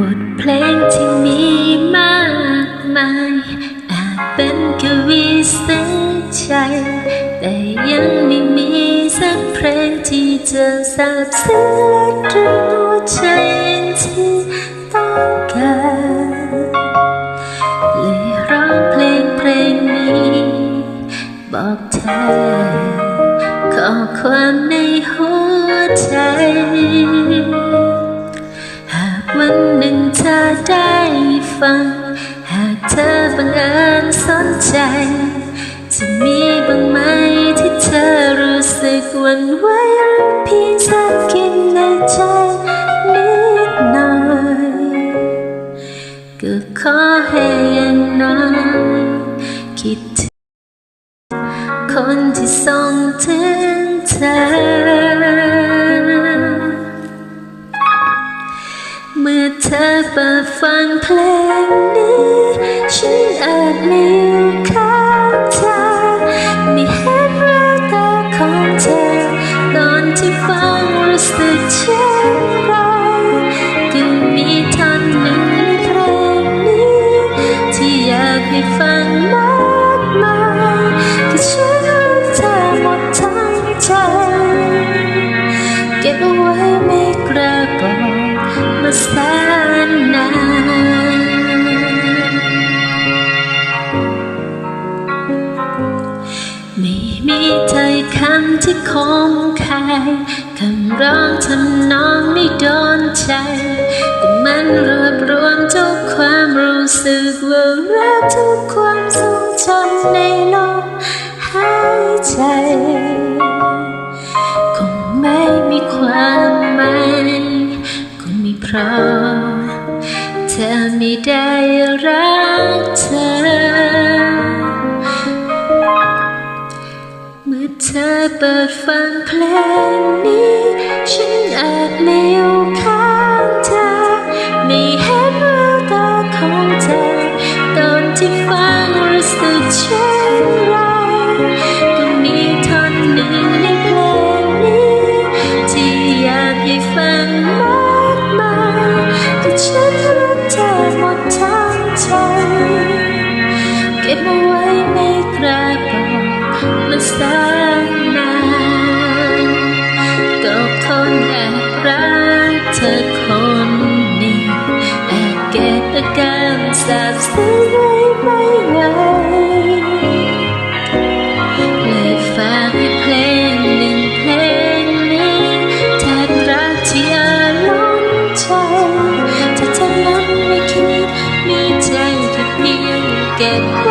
บทเพลงที่มีมากมายอาจเป็นกวีเสัยใจ แต่ยังไม่มีสักเพลงที่จะสาบซึ้งและดึงหัใจที่ต้องการเลยร้องเพลงเพลงนี้ บอกเธอขอความ เธอบังเอิญสนใจ จะมีบ้างไหมที่เธอรู้สึกหวันไหวหรือเพียงสักกินในใจนิดหน่อย ก็ขอให้ย่างน้อยคิดถึงคนที่ส่งถึงเธอเมื่อเธอเปิดฟังเพลงนี้ ฉันอาจไม่อยู่ข้างเธอไม่เห็นแววตาของเธอ ตอนที่ฟังรู้สึกเช่นไรก็มีท่อนหนึ่งในเพลงนี้ ที่อยากให้ฟังมากมายก็ฉันรักเธอหมดทั้งใจ เก็บเอาไว้ไม่กล้าบอกมาแส ถ้อยคำที่คมคายคำร้องทำนองไม่โดนใจ แต่มันรวบรวมทุกความรู้สึกว่ารักทุกความทรงจำในลมหายใจ คงไม่มีความหมายคงมีเพราะเธอไม่ได้รักเธอ เปิดฟังเพลงนี้ ฉันอาจไม่อยู่ข้างเธอ ไม่เห็นแววตาของเธอ ตอนที่ฟังรู้สึกเช่นไรก็มีท่อนหนึ่งในเพลงนี้ ที่อยากให้ฟังมากมายก็ฉันรักเธอหมดทั้งใจเก็บเอาไว้ไม่กล้าบอกมาแสนน get